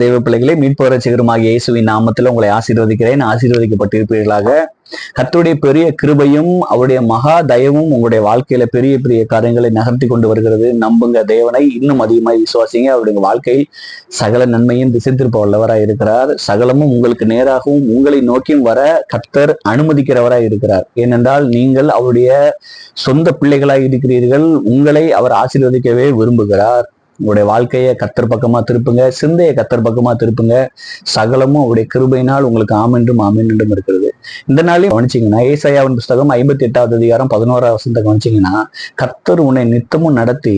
தெய்வ பிள்ளைகளை மீட்பவர சிகரமாக இயேசுவின் நாமத்தில் உங்களை ஆசீர்வதிக்கிறேன். ஆசீர்வதிக்கப்பட்டிருப்பீர்களாக. கத்துடைய பெரிய கிருபையும் அவருடைய மகா தயவும் உங்களுடைய வாழ்க்கையில பெரிய பெரிய காரியங்களை நகர்த்தி கொண்டு வருகிறது. நம்புங்க தேவனை இன்னும் அதிகமாக விசுவாசிங்க. அவருடைய வாழ்க்கையில் சகல நன்மையும் திசை திருப்ப வல்லவராய் இருக்கிறார். சகலமும் உங்களுக்கு நேராகவும் உங்களை நோக்கியும் வர கத்தர் அனுமதிக்கிறவராய் இருக்கிறார். ஏனென்றால் நீங்கள் அவருடைய சொந்த பிள்ளைகளாய் இருக்கிறீர்கள். உங்களை அவர் ஆசீர்வதிக்கவே விரும்புகிறார். உங்களுடைய வாழ்க்கையை கத்தர் பக்கமா திருப்புங்க சிந்தையை கத்தர் பக்கமா திருப்புங்க. சகலமும் அவருடைய கிருபையினால் உங்களுக்கு ஆமென்றும் ஆமென்றும் இருக்கிறது. இந்த நாளையும் கவனிச்சிங்கன்னா ஏசாயாவின் புஸ்தகம் ஐம்பத்தி எட்டாவது அதிகாரம் பதினோராவது வசனத்தை கவனிச்சிங்கன்னா கத்தர் உன்னை நித்தமும் நடத்தி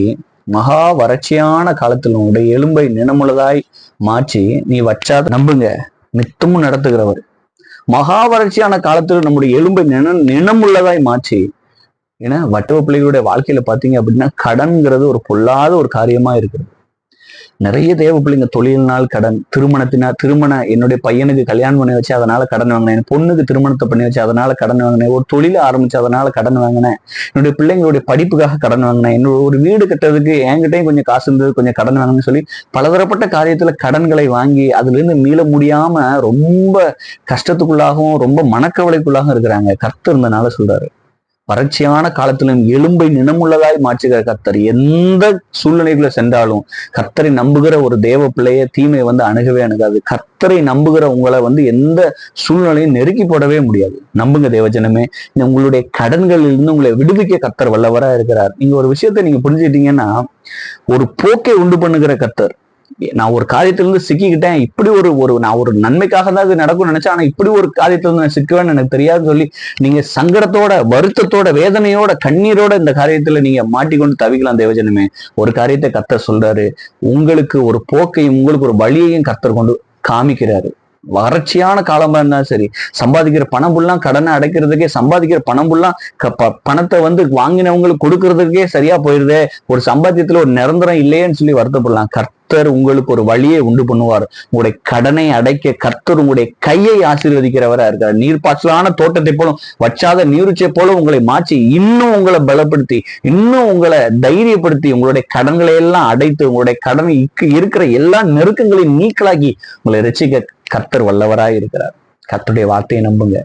மகா வறட்சியான காலத்தில் உன்னுடைய எலும்பை நினமுள்ளதாய் மாற்றி நீ வச்சாத நம்புங்க. நித்தமும் நடத்துகிறவர். மகா வறட்சியான காலத்தில் நம்முடைய எலும்பை நின நினமுள்ளதாய் மாற்றி ஏன்னா வட்டவ பிள்ளைகளுடைய வாழ்க்கையில பாத்தீங்க அப்படின்னா கடன்ங்கிறது ஒரு பொல்லாத ஒரு காரியமா இருக்குது. நிறைய தேவ பிள்ளைங்க தொழிலினால் கடன் திருமணத்தினா திருமண என்னுடைய பையனுக்கு கல்யாணம் பண்ணி வச்சு அதனால கடன் வாங்கினேன் பொண்ணுக்கு திருமணத்தை பண்ணி வச்சு அதனால கடன் வாங்கினேன் ஒரு தொழில ஆரம்பிச்சு அதனால கடன் வாங்கினேன் என்னுடைய பிள்ளைங்களுடைய படிப்புக்காக கடன் வாங்கினேன் என்னோட ஒரு வீடு கட்டுறதுக்கு என்கிட்டயும் கொஞ்சம் காசு இருந்தது கொஞ்சம் கடன் வாங்கணும்னு சொல்லி பலதரப்பட்ட காரியத்துல கடன்களை வாங்கி அதுல இருந்து மீள முடியாம ரொம்ப கஷ்டத்துக்குள்ளாகவும் ரொம்ப மனக்கவலைக்குள்ளாகவும் இருக்கிறாங்க. கர்த்தர் இருந்தனால சொல்றாரு. வறட்சியான காலத்திலும் எலும்பை நினமுள்ளதாய் மாற்றுகிற கத்தர் எந்த சூழ்நிலைக்குள்ள சென்றாலும் கத்தரை நம்புகிற ஒரு தேவ பிள்ளைய தீமை வந்து அணுகவே அணுகாது. கத்தரை நம்புகிற உங்களை வந்து எந்த சூழ்நிலையும் நெருக்கி போடவே முடியாது. நம்புங்க தேவஜனமே உங்களுடைய கடன்களில் இருந்து உங்களை விடுவிக்க கத்தர் வல்லவரா இருக்கிறார். நீங்க ஒரு விஷயத்த நீங்க புரிஞ்சுக்கிட்டீங்கன்னா ஒரு போக்கை உண்டு பண்ணுகிற கத்தர் நான் ஒரு காரியத்திலிருந்து சிக்கிக்கிட்டேன். இப்படி ஒரு ஒரு நான் ஒரு நன்மைக்காக தான் இது நடக்கும்னு நினைச்சேன். ஆனா இப்படி ஒரு காரியத்திலிருந்து நான் சிக்குவேன்னு எனக்கு தெரியாதுன்னு சொல்லி நீங்க சங்கடத்தோட வருத்தத்தோட வேதனையோட கண்ணீரோட இந்த காரியத்துல நீங்க மாட்டிக்கொண்டு தவிக்கலாம் தேவஜனமே. ஒரு காரியத்தை கத்த சொல்றாரு. உங்களுக்கு ஒரு போக்கையும் உங்களுக்கு ஒரு வழியையும் கத்தர் கொண்டு காமிக்கிறாரு. வறட்சியான காலமா இருந்தாலும் சரி. சம்பாதிக்கிற பணம் ஃபுல்லாம் கடனை அடைக்கிறதுக்கே சம்பாதிக்கிற பணம் ஃபுல்லாம் க- ப- பணத்தை வந்து வாங்கினவங்களுக்கு கொடுக்கறதுக்கே சரியா போயிருதே. ஒரு சம்பாத்தியத்துல ஒரு நிரந்தரம் இல்லையேன்னு சொல்லி வருத்தப்படலாம். கர்த்தர் உங்களுக்கு ஒரு வழியை உண்டு பண்ணுவார். உங்களுடைய கடனை அடைக்க கர்த்தர் உங்களுடைய கையை ஆசீர்வதிக்கிறவரா இருக்கார். நீர்ப்பாய்ச்சலான தோட்டத்தை போலும் வச்சாத நீருச்சை போல உங்களை மாற்றி இன்னும் உங்களை பலப்படுத்தி இன்னும் உங்களை தைரியப்படுத்தி உங்களுடைய கடன்களை எல்லாம் அடைத்து உங்களுடைய கடன் இருக்கிற எல்லா நெருக்கங்களையும் நீக்கலாக்கி உங்களை ரசிக்க கர்த்தர் வல்லவராய் இருக்கிறார். கர்த்தருடைய வார்த்தையை நம்புங்க.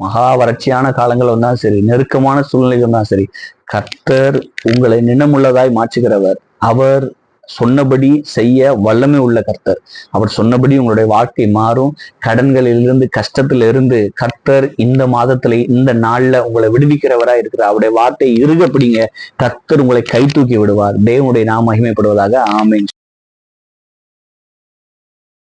மகா வறட்சியான காலங்கள் வந்தாலும் சரி நெருக்கமான சூழ்நிலை வந்தாலும் சரி கர்த்தர் உங்களை நினமுள்ளதாய் மாற்றுகிறவர். அவர் சொன்னபடி செய்ய வல்லமை உள்ள கர்த்தர். அவர் சொன்னபடி உங்களுடைய வாழ்க்கை மாறும். கடன்களிலிருந்து கஷ்டத்திலிருந்து கர்த்தர் இந்த மாதத்துல இந்த நாள்ல உங்களை விடுவிக்கிறவரா இருக்கிறார். அவருடைய வார்த்தை இருகப்படிங்க பிடிங்க கர்த்தர் உங்களை கை தூக்கி விடுவார். தேவனுடைய நாம் மகிமைப்படுவதாக ஆமேன்.